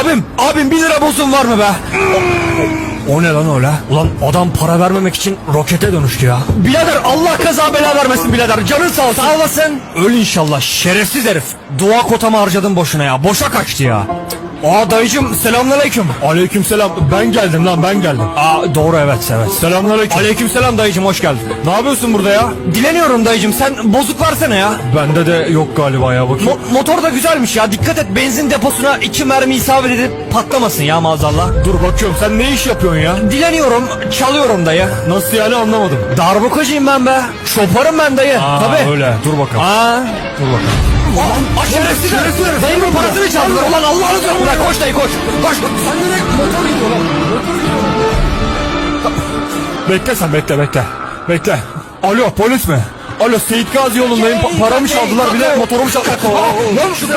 Abim, abim 1 lira bozun var mı be? O ne lan öyle? Ulan adam para vermemek için rokete dönüştü ya. Birader Allah kaza bela vermesin birader. Canın sağ olsun. Sağ olasın. Öl inşallah şerefsiz herif. Dua kotamı harcadın boşuna ya. Boşa kaçtı ya. Aa dayıcım selamünaleyküm. Aleyküm selam. Ben geldim lan ben geldim. Aa doğru evet evet. Selamünaleyküm. Aleyküm selam dayıcım hoş geldin. Ne yapıyorsun burada ya? Dileniyorum dayıcım sen bozuk versene ya. Bende de yok galiba ya bakayım. motor da güzelmiş ya. Dikkat et benzin deposuna iki mermi isabet edip patlamasın ya maazallah. Dur bakıyorum sen ne iş yapıyorsun ya? Dileniyorum çalıyorum dayı. Nasıl yani anlamadım. Darbukacıyım ben be. Şoparım ben dayı. Tabii. Öyle dur bakalım. Aa. Dur bakalım. Aa, şerefsiz herif. Dayımın parasını çaldılar. Ulan Allah'ını seversen koş dayı koş. Koş. Sen nereye motor gidiyor lan? Bekle sen bekle bekle. Bekle. Alo polis mi? Alo Seyit Gazi yolundayım. Pa- paramı çaldılar bir de motorumu çaldılar. Lan şu